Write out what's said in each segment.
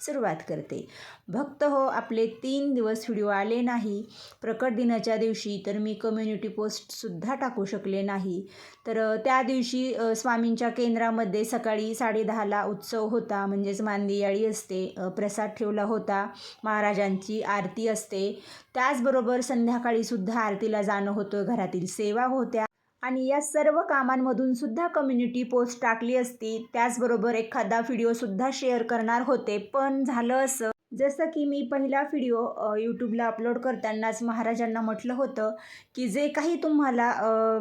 सुरुवात करते. भक्त हो आपले तीन दिवस व्हिडिओ आले नाही. प्रकट दिनाच्या दिवशी तर मी कम्युनिटी पोस्टसुद्धा टाकू शकले नाही. तर त्या दिवशी स्वामींच्या केंद्रामध्ये सकाळी साडेदहाला उत्सव होता. म्हणजेच मांदियाळी असते. प्रसाद ठेवला होता. महाराजांची आरती असते. त्याचबरोबर संध्याकाळीसुद्धा आरतीला जाणं होतं. घरातील सेवा होत्या. आणि या सर्व कामांमधून सुद्धा कम्युनिटी पोस्ट टाकली असती. त्याचबरोबर एखादा व्हिडिओसुद्धा शेअर करणार होते. पण झालं असं. जसं की मी पहिला व्हिडिओ यूट्यूबला अपलोड करतानाच महाराजांना म्हटलं होतं की जे काही तुम्हाला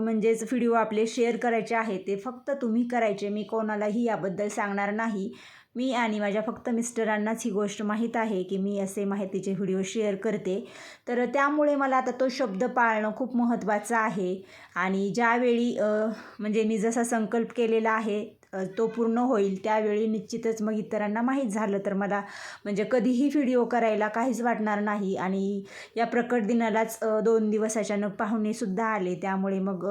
म्हणजेच व्हिडिओ आपले शेअर करायचे आहे ते फक्त तुम्ही करायचे. मी कोणालाही याबद्दल सांगणार नाही. मी आणि माझ्या फक्त मिस्टरांनाच ही गोष्ट माहीत आहे की मी असे माहितीचे व्हिडिओ शेअर करते. तर त्यामुळे मला आता तो शब्द पाळणं खूप महत्त्वाचं आहे. आणि ज्यावेळी म्हणजे मी जसा संकल्प केलेला आहे तो पूर्ण होईल त्यावेळी निश्चितच मग इतरांना माहीत झालं तर मला म्हणजे कधीही व्हिडिओ करायला काहीच वाटणार नाही. आणि या प्रकट दिनालाच दोन दिवस अचानक पाहुणेसुद्धा आले. त्यामुळे मग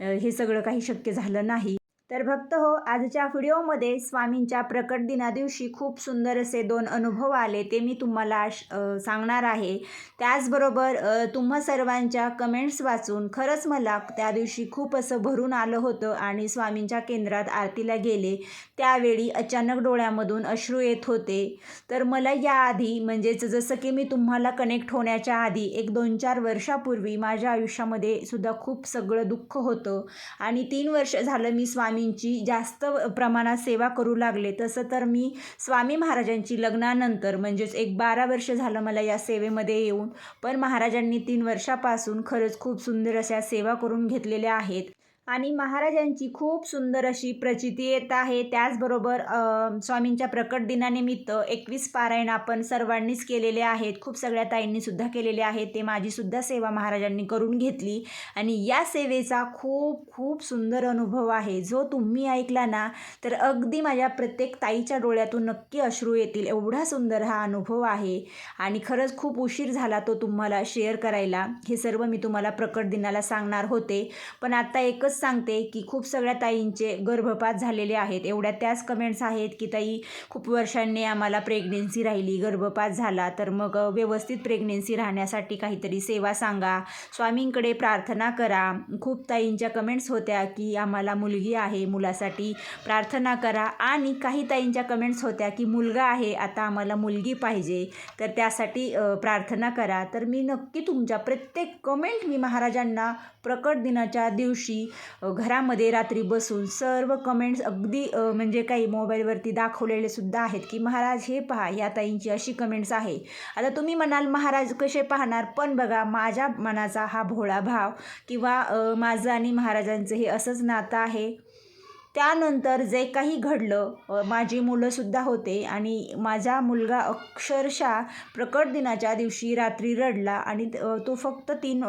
हे सगळं काही शक्य झालं नाही. तर भक्त हो आजच्या व्हिडिओमध्ये स्वामींच्या प्रकट दिना दिवशी खूप सुंदर असे दोन अनुभव आले ते मी तुम्हाला सांगणार आहे. त्याचबरोबर तुम्हा सर्वांच्या कमेंट्स वाचून खरंच मला त्या दिवशी खूप असं भरून आलं होतं आणि स्वामींच्या केंद्रात आरतीला गेले. त्यावेळी अचानक डोळ्यामधून अश्रू येत होते. तर मला याआधी म्हणजेच जसं की मी तुम्हाला कनेक्ट होण्याच्या आधी एक दोन चार वर्षापूर्वी माझ्या आयुष्यामध्ये सुद्धा खूप सगळं दुःख होतं. आणि तीन वर्ष झालं मी स्वामी स्वामींची जास्त प्रमाणात सेवा करू लागले. तसं तर मी स्वामी महाराजांची लग्नानंतर म्हणजेच एक बारा वर्ष झालं मला या सेवेमध्ये येऊन पण महाराजांनी तीन वर्षापासून खरंच खूप सुंदर अशा सेवा करून घेतलेल्या आहेत. आणि महाराजांची खूप सुंदर अशी प्रचिती येत आहे. त्याचबरोबर स्वामींच्या प्रकट दिनानिमित्त एकवीस पारायण आपण सर्वांनीच केलेले आहेत. खूप सगळ्या ताईंनीसुद्धा केलेले आहेत. ते माझीसुद्धा सेवा महाराजांनी करून घेतली. आणि या सेवेचा खूप खूप सुंदर अनुभव आहे. जो तुम्ही ऐकला ना तर अगदी माझ्या प्रत्येक ताईच्या डोळ्यातून नक्की अश्रू येतील. एवढा सुंदर हा अनुभव आहे. आणि खरंच खूप उशीर झाला तो तुम्हाला शेअर करायला. हे सर्व मी तुम्हाला प्रकट दिनाला सांगणार होते. पण आता एकच सांगते की खूप सगळ्या ताईंचे गर्भपात झालेले आहेत. एवढ्या त्याच कमेंट्स आहेत की ताई खूप वर्षांनी आम्हाला प्रेग्नेन्सी राहिली गर्भपात झाला. तर मग व्यवस्थित प्रेग्नेन्सी राहण्यासाठी काहीतरी सेवा सांगा. स्वामींकडे प्रार्थना करा. खूप ताईंच्या कमेंट्स होत्या की आम्हाला मुलगी आहे मुलासाठी प्रार्थना करा. आणि काही ताईंच्या कमेंट्स होत्या की मुलगा आहे आता आम्हाला मुलगी पाहिजे. तर त्यासाठी प्रार्थना करा. तर मी नक्की तुमच्या प्रत्येक कमेंट मी महाराजांना प्रकट दिनाच्या दिवशी घरामध्ये रात्री बसून सर्व कमेंट्स अगदी म्हणजे काही मोबाईलवरती दाखवलेले सुद्धा आहेत की महाराज हे पहा या ताईंची अशी कमेंट्स आहे. आता तुम्ही म्हणाल महाराज कसे पाहणार? पण बघा माझ्या मनाचा हा भोळा भाव किंवा माझं आणि महाराजांचं हे असंच नातं आहे. त्यानंतर जे काही घडलं माझी मुलंसुद्धा होते आणि माझा मुलगा अक्षरशः प्रकट दिनाच्या दिवशी रात्री रडला आणि तो फक्त तीन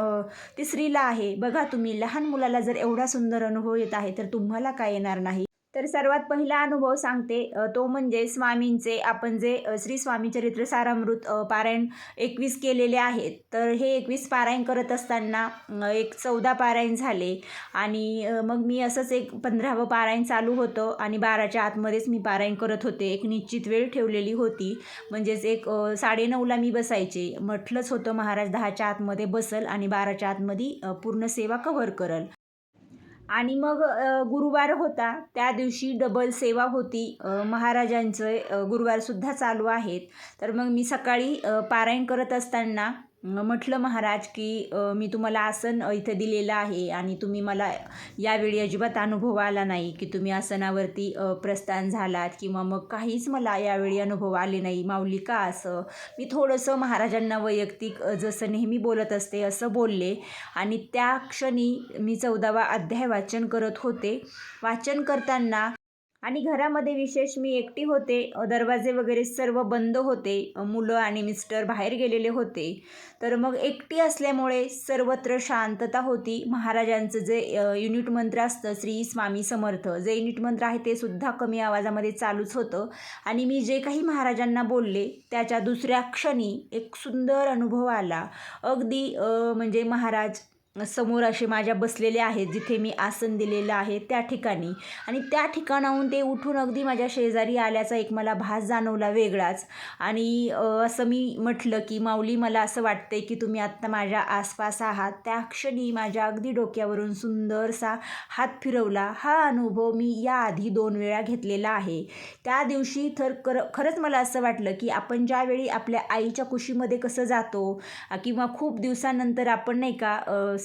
तिसरीला आहे. बघा तुम्ही लहान मुलाला जर एवढा सुंदर अनुभव येत आहे तर तुम्हाला काय येणार नाही. तर सर्वात पहिला अनुभव सांगते तो म्हणजे स्वामींचे आपण जे श्री स्वामी चरित्र सारामृत पारायण एकवीस केलेले आहेत. तर हे एकवीस पारायण करत असताना एक चौदा पारायण झाले आणि मग मी असंच एक पंधरावं पारायण चालू होतं आणि बाराच्या आतमध्येच मी पारायण करत होते. एक निश्चित वेळ ठेवलेली होती. म्हणजेच एक साडेनऊला मी बसायचे. म्हटलंच होतं महाराज दहाच्या आतमध्ये बसल आणि बाराच्या आतमध्ये पूर्ण सेवा कव्हर करल. आणि मग गुरुवार होता. त्या दिवशी डबल सेवा होती. महाराजांचे महाराजांचं गुरुवारसुद्धा चालू आहेत. तर मग मी सकाळी पारायण करत असताना म्हटलं महाराज की मी तुम्हाला आसन इथं दिलेलं आहे आणि तुम्ही मला यावेळी अजिबात अनुभव आला नाही की तुम्ही आसनावरती प्रस्थान झालात किंवा मग काहीच मला यावेळी अनुभव आले नाही. माऊली का असं? मी थोडंसं महाराजांना वैयक्तिक जसं नेहमी बोलत असते असं बोलले आणि त्या क्षणी मी चौदावा अध्याय वाचन करत होते. वाचन करताना आणि घरामध्ये विशेष मी एकटी होते. दरवाजे वगैरे सर्व बंद होते. मुलं आणि मिस्टर बाहेर गेलेले होते. तर मग एकटी असल्यामुळे सर्वत्र शांतता होती. महाराजांचं जे युनिट मंत्र असतं श्री स्वामी समर्थ जे युनिट मंत्र आहे ते सुद्धा कमी आवाजामध्ये चालूच होतं. आणि मी जे काही महाराजांना बोलले त्याच्या दुसऱ्या क्षणी एक सुंदर अनुभव आला. अगदी म्हणजे महाराज समोर असे माझ्या बसलेले आहेत जिथे मी आसन दिलेलं आहे त्या ठिकाणी. आणि त्या ठिकाणाहून ते उठून अगदी माझ्या शेजारी आल्याचा एक मला भास जाणवला वेगळाच. आणि असं मी म्हटलं की माऊली मला असं वाटतंय की तुम्ही आत्ता माझ्या आसपास आहात. त्या क्षणी माझ्या अगदी डोक्यावरून सुंदरसा हात फिरवला. हा अनुभव मी याआधी दोन वेळा घेतलेला आहे. त्या दिवशी तर कर खरंच मला असं वाटलं की आपण ज्यावेळी आपल्या आईच्या कुशीमध्ये कसं जातो किंवा खूप दिवसानंतर आपण नाही का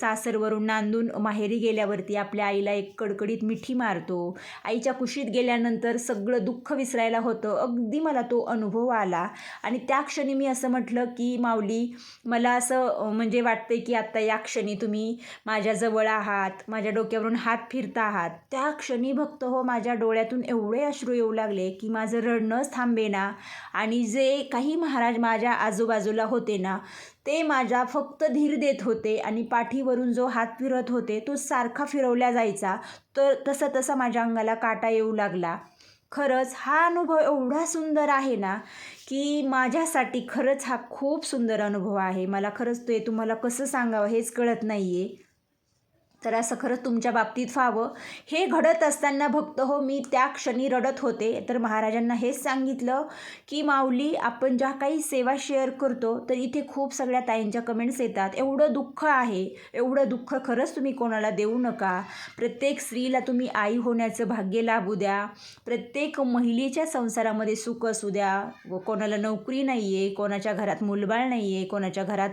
सासरवरून नांदून माहेरी गेल्यावरती आपल्या आईला एक कडकडीत मिठी मारतो. आईच्या कुशीत गेल्यानंतर सगळं दुःख विसरायला होतं. अगदी मला तो अनुभव आला. आणि त्या क्षणी मी असं म्हटलं की माऊली मला असं म्हणजे वाटतंय की आत्ता या क्षणी तुम्ही माझ्याजवळ आहात माझ्या डोक्यावरून हात फिरता आहात. त्या क्षणी भक्त हो माझ्या डोळ्यातून एवढे अश्रू येऊ लागले की माझं रडणंच थांबेना. आणि जे काही महाराज माझ्या आजूबाजूला होते ना ते माझ्या फक्त धीर देत होते आणि पाठीवरून जो हात फिरत होते तो सारखा फिरवला जायचा. तर तसं तसा माझ्या अंगाला काटा येऊ लागला. खरंच हा अनुभव एवढा सुंदर आहे ना की माझ्यासाठी खरंच हा खूप सुंदर अनुभव आहे. मला खरंच ते तुम्हाला कसं सांगावं हेच कळत नाही आहे तर असं खरंच तुमच्या बाबतीत व्हावं. हे घडत असताना भक्त हो मी त्या क्षणी रडत होते. तर महाराजांना हेच सांगितलं की माऊली आपण ज्या काही सेवा शेअर करतो तर इथे खूप सगळ्या ताईंच्या कमेंट्स येतात. एवढं दुःख आहे. एवढं दुःख खरंच तुम्ही कोणाला देऊ नका. प्रत्येक स्त्रीला तुम्ही आई होण्याचं भाग्य लाभू द्या. प्रत्येक महिलेच्या संसारामध्ये सुख असू द्या. व कोणाला नोकरी नाही आहे कोणाच्या घरात मुलबाळ नाही आहे कोणाच्या घरात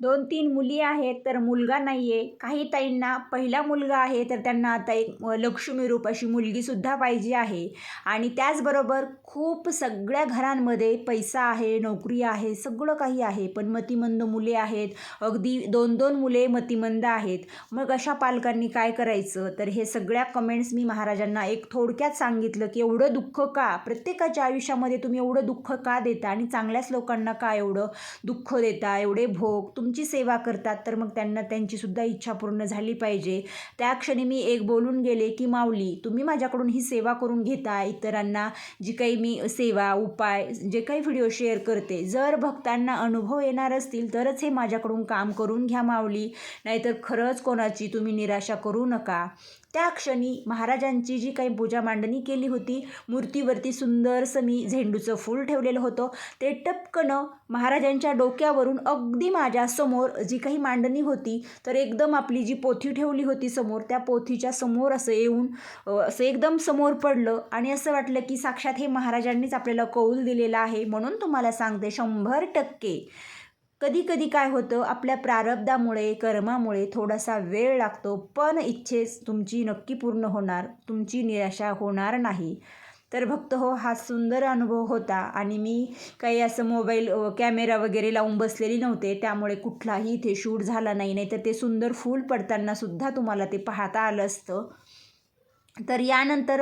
दोन तीन मुली आहेत तर मुलगा नाही आहे काही ताईंना पहिला मुलगा आहे तर त्यांना आता एक लक्ष्मी रूप अशी मुलगीसुद्धा पाहिजे आहे. आणि त्याचबरोबर खूप सगळ्या घरांमध्ये पैसा आहे नोकरी आहे सगळं काही आहे. पण मतिमंद मुले आहेत. अगदी दोन दोन मुले मतिमंद आहेत. मग अशा पालकांनी काय करायचं? तर हे सगळ्या कमेंट्स मी महाराजांना एक थोडक्यात सांगितलं की एवढं दुःख का? प्रत्येकाच्या आयुष्यामध्ये तुम्ही एवढं दुःख का देता? आणि चांगल्याच लोकांना का एवढं दुःख देता? एवढे भोग तुमची सेवा करतात तर मग त्यांना त्यांचीसुद्धा इच्छा पूर्ण झाली पाहिजे. त्या क्षणी मी एक बोलून गेले की माऊली तुम्ही माझ्याकडून ही सेवा करून घेता. इतरांना जी काही मी सेवा उपाय जे काही व्हिडिओ शेअर करते जर भक्तांना अनुभव येणार असतील तरच हे माझ्याकडून काम करून घ्या माऊली. नाहीतर खरंच कोणाची तुम्ही निराशा करू नका. त्या क्षणी महाराजांची जी काही पूजा मांडणी केली होती मूर्तीवरती सुंदरसं मी झेंडूचं फूल ठेवलेलं होतं ते टपकनं महाराजांच्या डोक्यावरून अगदी माझ्यासमोर जी काही मांडणी होती तर एकदम आपली जी पोथी ठेवली होती समोर त्या पोथीच्या समोर असं येऊन असं एकदम समोर पडलं आणि असं वाटलं की साक्षात हे महाराजांनीच आपल्याला कौल दिलेला आहे म्हणून तुम्हाला सांगते शंभर टक्के. कधी कधी काय होतं आपल्या प्रारब्धामुळे कर्मामुळे थोडासा वेळ लागतो पण इच्छेस तुमची नक्की पूर्ण होणार तुमची निराशा होणार नाही. तर भक्त हो हा सुंदर अनुभव होता आणि मी काही असं मोबाईल कॅमेरा वगैरे लावून बसलेली नव्हते त्यामुळे कुठलाही इथे शूट झाला नाही नाही तर ते सुंदर फूल पडताना सुद्धा तुम्हाला ते पाहता आलं असतं. तर यानंतर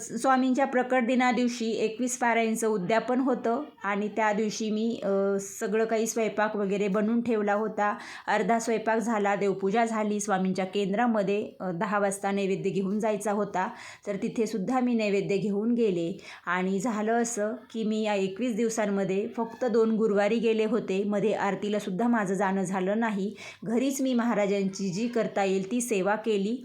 स्वामींच्या प्रकट दिना दिवशी एकवीस पारायणचं उद्यापन होतं आणि त्या दिवशी मी सगळं काही स्वयंपाक वगैरे बनवून ठेवला होता. अर्धा स्वयंपाक झाला देवपूजा झाली स्वामींच्या केंद्रामध्ये दहा वाजता नैवेद्य घेऊन जायचा होता. तर तिथेसुद्धा मी नैवेद्य घेऊन गेले आणि झालं असं की मी या एकवीस दिवसांमध्ये फक्त दोन गुरुवारी गेले होते. मध्ये आरतीलासुद्धा माझं जाणं झालं नाही. घरीच मी महाराजांची जी करता येईल ती सेवा केली.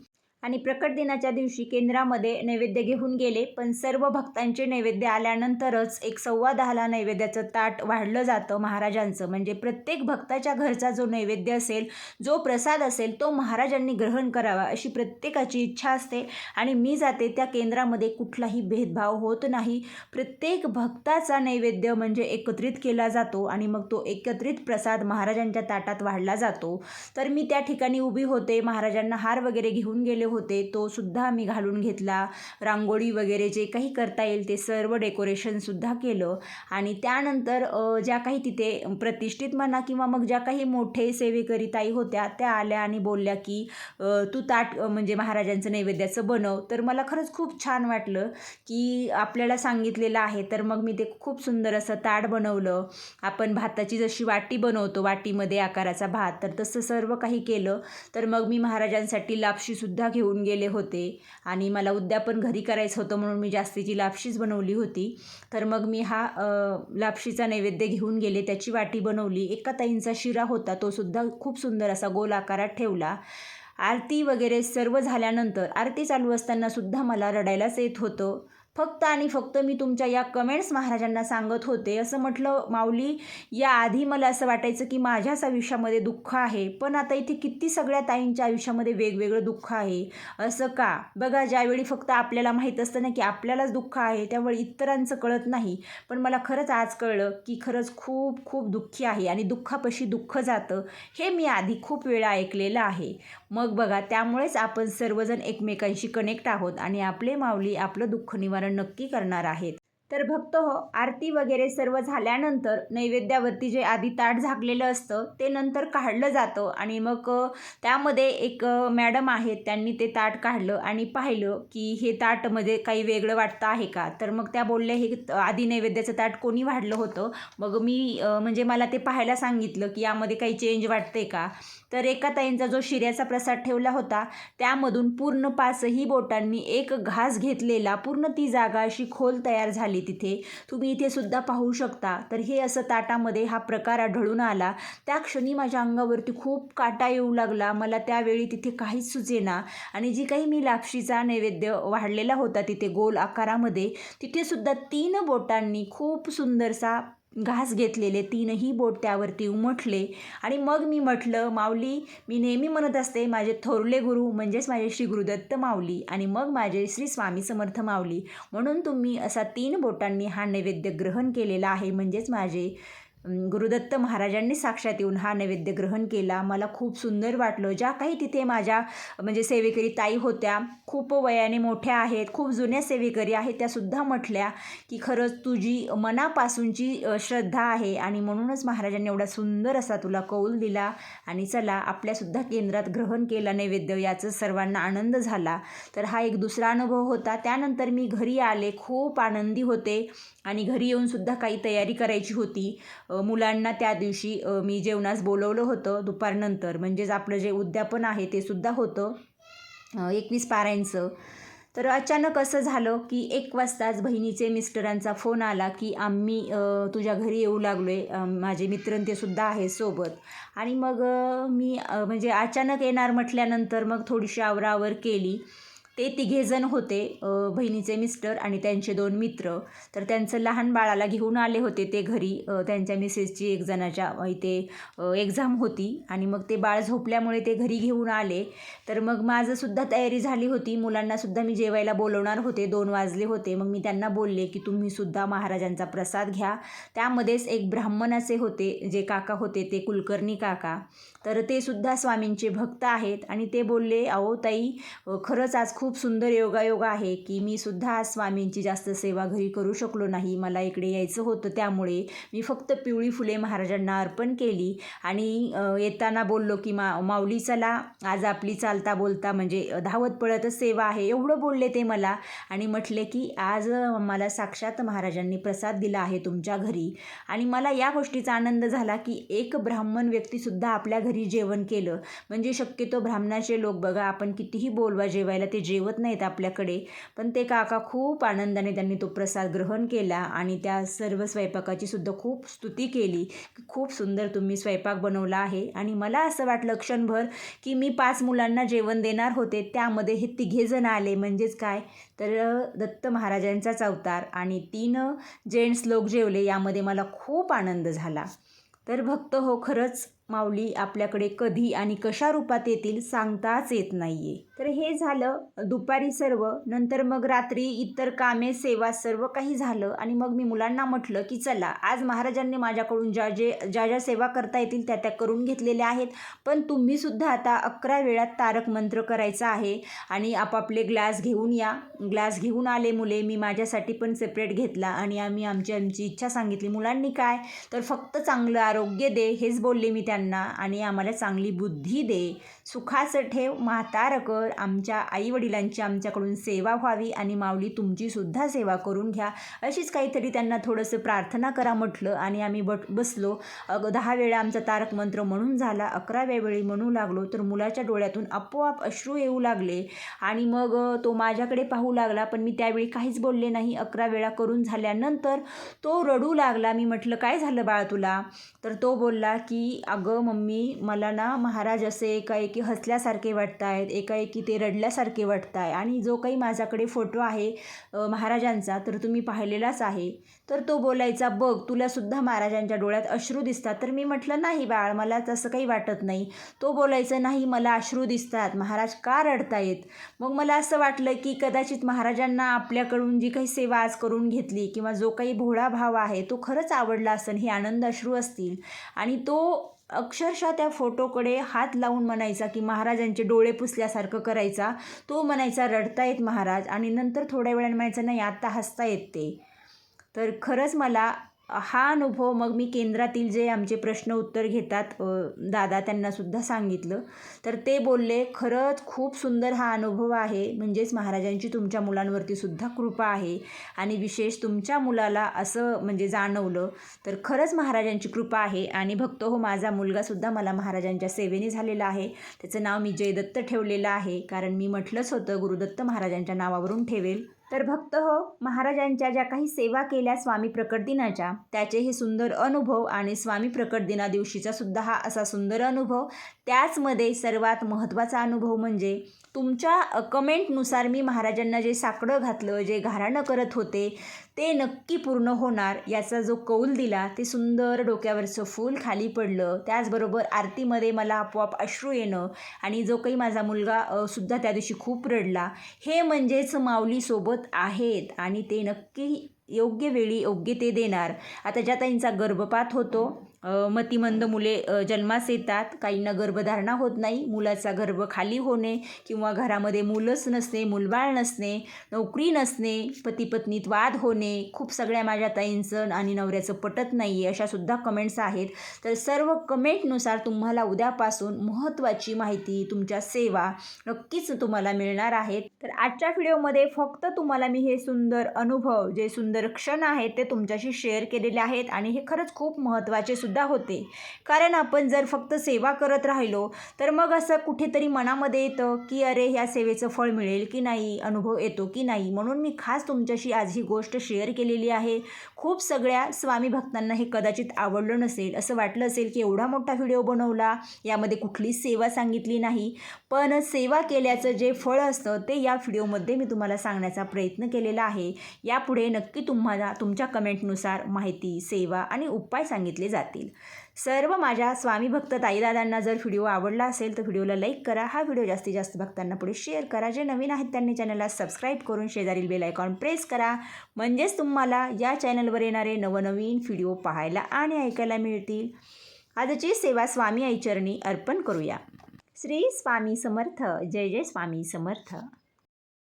आणि प्रकट दिनाच्या दिवशी केंद्रामध्ये नैवेद्य घेऊन गेले. पण सर्व भक्तांचे नैवेद्य आल्यानंतरच एक सव्वा दहाला नैवेद्याचं ताट वाढलं जातं महाराजांचं. म्हणजे प्रत्येक भक्ताच्या घरचा जो नैवेद्य असेल जो प्रसाद असेल तो महाराजांनी ग्रहण करावा अशी प्रत्येकाची इच्छा असते. आणि मी जाते त्या केंद्रामध्ये कुठलाही भेदभाव होत नाही. प्रत्येक भक्ताचा नैवेद्य म्हणजे एकत्रित केला जातो आणि मग तो एकत्रित प्रसाद महाराजांच्या ताटात वाढला जातो. तर मी त्या ठिकाणी उभी होते महाराजांना हार वगैरे घेऊन गेले होते तो सुद्धा आम्ही घालून घेतला. रांगोळी वगैरे जे काही करता येईल ते सर्व डेकोरेशनसुद्धा केलं. आणि त्यानंतर ज्या काही तिथे प्रतिष्ठित म्हणा किंवा मग ज्या काही मोठे सेवेकरी ताई होत्या त्या आल्या आणि बोलल्या की तू ताट म्हणजे महाराजांचं नैवेद्याचं बनव. तर मला खरंच खूप छान वाटलं की आपल्याला सांगितलेलं आहे. तर मग मी ते खूप सुंदर असं ताट बनवलं. आपण भाताची जशी वाटी बनवतो वाटीमध्ये आकाराचा भात तर तसं सर्व काही केलं. तर मग मी महाराजांसाठी लापशीसुद्धा घेऊन गेले होते. आणि मला उद्यापन घरी करायचं होतं म्हणून मी जास्तीची लापशीच बनवली होती. तर मग मी हा लापशीचा नैवेद्य घेऊन गेले. त्याची वाटी बनवली. एका ताईंचा शिरा होता. तो सुद्धा खूप सुंदर असा गोल आकारात ठेवला. आरती वगैरे सर्व झाल्यानंतर आरती चालू असताना सुद्धा मला रडायलाच येत होतं. फक्त आणि फक्त मी तुमच्या या कमेंट्स महाराजांना सांगत होते. असं म्हटलं माऊली या आधी मला असं वाटायचं की माझ्याच आयुष्यामध्ये दुःख आहे पण आता इथे किती सगळ्या ताईंच्या आयुष्यामध्ये वेगवेगळं दुःख आहे. असं का? बघा ज्यावेळी फक्त आपल्याला माहीत असतं ना की आपल्यालाच दुःख आहे त्यावेळी इतरांचं कळत नाही. पण मला खरंच आज कळलं की खरंच खूप खूप दुःखी आहे आणि दुःखापशी दुःख जातं हे मी आधी खूप वेळा ऐकलेलं आहे. मग बघा त्यामुळेच आपण सर्वजण एकमेकांशी कनेक्ट आहोत आणि आपले माऊली आपलं दुःख निवारण नक्की करणार आहेत. तर भक्त हो आरती वगैरे सर्व झाल्यानंतर नैवेद्यावरती जे आधी ताट झाकलेलं असतं ते नंतर काढलं जातं आणि मग त्यामध्ये एक मॅडम आहेत त्यांनी ते ताट काढलं आणि पाहिलं की हे ताटमध्ये काही वेगळं वाटतं आहे का? तर मग त्या बोलल्या हे आधी नैवेद्याचं ताट कोणी वाढलं होतं? मग मी म्हणजे मला ते पाहायला सांगितलं की यामध्ये काही चेंज वाटते का? तर एका ताईंचा जो शिऱ्याचा प्रसाद ठेवला होता त्यामधून पूर्ण पाचही बोटांनी एक घास घेतलेला पूर्ण ती जागा अशी खोल तयार झाली. तिथे. तुम्ही इथे सुद्धा पाहू शकता. तर हे असं ताटामध्ये हा प्रकार आढळून आला. त्या क्षणी माझ्या अंगावरती खूप काटा येऊ लागला. मला त्यावेळी तिथे काहीच सुचेना आणि जी काही मी लापशीचा नैवेद्य वाढलेला होता तिथे गोल आकारामध्ये तिथेसुद्धा तीन बोटांनी खूप सुंदरसा घास घेतलेले तीनही बोट त्यावरती उमटले. आणि मग मी म्हटलं माऊली मी नेहमी म्हणत असते माझे थोरले गुरु म्हणजेच माझे श्री गुरुदत्त माऊली आणि मग माझे श्री स्वामी समर्थ माऊली. म्हणून तुम्ही असा तीन बोटांनी हा नैवेद्य ग्रहण केलेला आहे म्हणजेच माझे गुरुदत्त महाराजांनी साक्षात येऊन हा नैवेद्य ग्रहण केला. मला खूप सुंदर वाटलं. ज्या काही तिथे माझ्या म्हणजे सेवेकरी ताई होत्या खूप वयाने मोठ्या आहेत खूप जुन्या सेवेकरी आहेत त्यासुद्धा म्हटल्या की खरंच तुझी मनापासूनची श्रद्धा आहे आणि म्हणूनच महाराजांनी एवढा सुंदर असा तुला कौल दिला आणि चला आपल्यासुद्धा केंद्रात ग्रहण केला नैवेद्य. याचं सर्वांना आनंद झाला. तर हा एक दुसरा अनुभव होता. त्यानंतर मी घरी आले. खूप आनंदी होते. आणि घरी येऊनसुद्धा काही तयारी करायची होती. मुलांना त्या दिवशी मी जेवणास बोलवलं होतं दुपारनंतर. म्हणजेच आपलं जे उद्यापन आहे ते सुद्धा होतं. एकवीस पारायणचं. तर अचानक असं झालं की एक वाजताच बहिणीचे मिस्टरांचा फोन आला की आम्ही तुझ्या घरी येऊ लागलो आहे माझे मित्र ते सुद्धा आहे सोबत. आणि मग मी म्हणजे अचानक येणार म्हटल्यानंतर मग थोडीशी आवरावर केली. ते तिघेजण होते बहिणीचे मिस्टर आणि त्यांचे दोन मित्र. तर त्यांचं लहान बाळाला घेऊन आले होते ते घरी. त्यांच्या मिसेसची एक जणाच्या इथे एक्झाम होती आणि मग ते बाळ झोपल्यामुळे ते घरी घेऊन आले. तर मग माझंसुद्धा तयारी झाली होती. मुलांनासुद्धा मी जेवायला बोलवणार होते. दोन वाजले होते. मग मी त्यांना बोलले की तुम्हीसुद्धा महाराजांचा प्रसाद घ्या. त्यामध्येच एक ब्राह्मणाचे होते जे काका होते ते कुलकर्णी काका. तर ते सुद्धा स्वामींचे भक्त आहेत आणि ते बोलले अहो ताई खरंच आज खूप खूप सुंदर योगायोग आहे की मी सुद्धा आज स्वामींची जास्त सेवा घरी करू शकलो नाही. मला इकडे यायचं होतं त्यामुळे मी फक्त पिवळी फुले महाराजांना अर्पण केली आणि येताना बोललो की मा माऊली चला आज आपली चालता बोलता म्हणजे धावत पळतच सेवा आहे. एवढं बोलले ते मला आणि म्हटले की आज मला साक्षात महाराजांनी प्रसाद दिला आहे तुमच्या घरी. आणि मला या गोष्टीचा आनंद झाला की एक ब्राह्मण व्यक्तीसुद्धा आपल्या घरी जेवण केलं. म्हणजे शक्यतो ब्राह्मणाचे लोक बघा आपण कितीही बोलवा जेवायला ते जेवत नाहीत आपल्याकडे. पण ते काका खूप आनंदाने त्यांनी तो प्रसाद ग्रहण केला आणि त्या सर्व स्वयंपाकाची सुद्धा खूप स्तुती केली. खूप सुंदर तुम्ही स्वयंपाक बनवला आहे. आणि मला असं वाटलं क्षणभर की मी पाच मुलांना जेवण देणार होते. त्यामध्ये हे तिघेजण आले. म्हणजेच काय? तर दत्त महाराजांचाच अवतार आणि तीन जेंट्स लोक जेवले. यामध्ये मला खूप आनंद झाला. तर भक्त हो खरंच माऊली आपल्याकडे कधी आणि कशा रूपात येतील सांगताच येत नाही आहे तर हे झालं. दुपारी सर्व. नंतर मग रात्री इतर कामे सेवा सर्व काही झालं आणि मग मी मुलांना म्हटलं की चला आज महाराजांनी माझ्याकडून ज्या जे ज्या ज्या सेवा करता येतील त्या त्या करून घेतलेल्या आहेत. पण तुम्हीसुद्धा आता अकरा वेळात तारक मंत्र करायचा आहे आणि आपापले ग्लास घेऊन या. ग्लास घेऊन आले मुले. मी माझ्यासाठी पण सेपरेट घेतला आणि आम्ही आमची आमची इच्छा सांगितली मुलांनी काय? तर फक्त चांगलं आरोग्य दे. हेच बोलले मी त्या त्यांना आणि आम्हाला चांगली बुद्धी दे. सुखाचं ठेव म्हातार कर. आमच्या आईवडिलांची आमच्याकडून सेवा व्हावी आणि माऊली तुमचीसुद्धा सेवा करून घ्या. अशीच काहीतरी त्यांना थोडंसं प्रार्थना करा म्हटलं आणि आम्ही बट बसलो. अग दहा वेळा आमचा तारक मंत्र म्हणून झाला. अकराव्या वेळी म्हणू लागलो तर मुलाच्या डोळ्यातून आपोआप अश्रू येऊ लागले. आणि मग तो माझ्याकडे पाहू लागला पण मी त्यावेळी काहीच बोलले नाही. अकरा वेळा करून झाल्यानंतर तो रडू लागला. मी म्हटलं काय झालं बाळ तुला? तर तो बोलला की अगं मम्मी मला ना महाराज असे एकाएकी हसल्यासारखे वाटत आहेत एकाएकी ते रडल्यासारखे वाटत आहे आणि जो काही माझ्याकडे फोटो आहे महाराजांचा तर तुम्ही पाहिलेलाच आहे. तर तो बोलायचा बघ तुलासुद्धा महाराजांच्या डोळ्यात अश्रू दिसतात. तर मी म्हटलं नाही बाळ मला तसं काही वाटत नाही. तो बोलायचं नाही मला अश्रू दिसतात. महाराज का रडतायत? मग मला असं वाटलं की कदाचित महाराजांना आपल्याकडून जी काही सेवा आज करून घेतली किंवा जो काही भोळा भाव आहे तो खरंच आवडला असेल हे आनंद अश्रू असतील. आणि तो अक्षरशः त्या फोटोकडे हात लावून म्हणायचा की महाराजांचे डोळे पुसल्यासारखं करायचा. तो म्हणायचा रडतायत महाराज. आणि नंतर थोड्या वेळाने म्हणायचं नाही आत्ता हसता येत ते. तर खरंच मला हा अनुभव मग मी केंद्रातील जे आमचे प्रश्न उत्तर घेतात दादा त्यांनासुद्धा सांगितलं. तर ते बोलले खरंच खूप सुंदर हा अनुभव आहे. म्हणजेच महाराजांची तुमच्या मुलांवरती सुद्धा कृपा आहे. आणि विशेष तुमच्या मुलाला असं म्हणजे जाणवलं तर खरंच महाराजांची कृपा आहे. आणि भक्त हो माझा मुलगासुद्धा मला महाराजांच्या सेवेने झालेला आहे. त्याचं नाव मी जयदत्त ठेवलेलं आहे. कारण मी म्हटलंच होतं गुरुदत्त महाराजांच्या नावावरून ठेवेल. तर भक्त हो महाराजांच्या ज्या काही सेवा केल्या स्वामी प्रकट दिनाच्या त्याचे हे सुंदर अनुभव आणि स्वामी प्रकट दिना दिवशीचा सुद्धा हा असा सुंदर अनुभव त्याचमध्ये सर्वात महत्त्वाचा अनुभव म्हणजे तुमच्या कमेंटनुसार मी महाराजांना जे साकडं घातलं जे घाराणं करत होते ते नक्की पूर्ण होणार याचा जो कौल दिला ते सुंदर डोक्यावरचं फूल खाली पडलं. त्याचबरोबर आरतीमध्ये मला आपोआप अश्रू येणं आणि जो काही माझा मुलगा सुद्धा त्या दिवशी खूप रडला हे म्हणजेच माऊलीसोबत आहेत आणि ते नक्की योग्य वेळी योग्य ते देणार. आता ज्या ताईंचा गर्भपात होतो मतिमंद मुले जन्मास येतात. काहींना गर्भधारणा होत नाही. मुलाचा गर्भ खाली होणे किंवा घरामध्ये मुलंच नसणे मुलबाळ नसणे नोकरी नसणे पतीपत्नीत वाद होणे खूप सगळ्या माझ्या ताईंचं आणि नवऱ्याचं पटत नाही आहे अशासुद्धा कमेंट्स आहेत. तर सर्व कमेंटनुसार तुम्हाला उद्यापासून महत्त्वाची माहिती तुमच्या सेवा नक्कीच तुम्हाला मिळणार आहेत. तर आजच्या व्हिडिओमध्ये फक्त तुम्हाला मी हे सुंदर अनुभव जे सुंदर क्षण आहेत ते तुमच्याशी शेअर केलेले आहेत. आणि हे खरंच खूप महत्त्वाचे सुद्धा होते. कारण आपण जर फक्त सेवा करत राहिलो तर मग असं कुठेतरी मनामध्ये येतं की अरे ह्या सेवेचं फळ मिळेल की नाही अनुभव येतो की नाही? म्हणून मी खास तुमच्याशी आज ही गोष्ट शेअर केलेली आहे. खूप सगळ्या स्वामी भक्तांना हे कदाचित आवडलं नसेल असं वाटलं असेल की एवढा मोठा व्हिडिओ बनवला यामध्ये कुठलीच सेवा सांगितली नाही. पण सेवा केल्याचं जे फळ असतं ते या व्हिडिओमध्ये मी तुम्हाला सांगण्याचा प्रयत्न केलेला आहे. यापुढे नक्की तुम्हाला तुमच्या कमेंटनुसार माहिती सेवा आणि उपाय सांगितले जातील सर्व माझ्या स्वामी भक्त ताईदादांना जर व्हिडिओ आवडला असेल तर व्हिडिओला लाईक करा. हा व्हिडिओ जास्तीत जास्त भक्तांना पुढे शेअर करा. जे नवीन आहेत त्यांनी चॅनलला सबस्क्राईब करून शेजारील बेल आयकॉन प्रेस करा. म्हणजेच तुम्हाला या चॅनलवर येणारे नवनवीन व्हिडिओ पाहायला आणि ऐकायला मिळतील. आजची सेवा स्वामी आईचरणी अर्पण करूया. श्री स्वामी समर्थ. जय जय स्वामी समर्थ.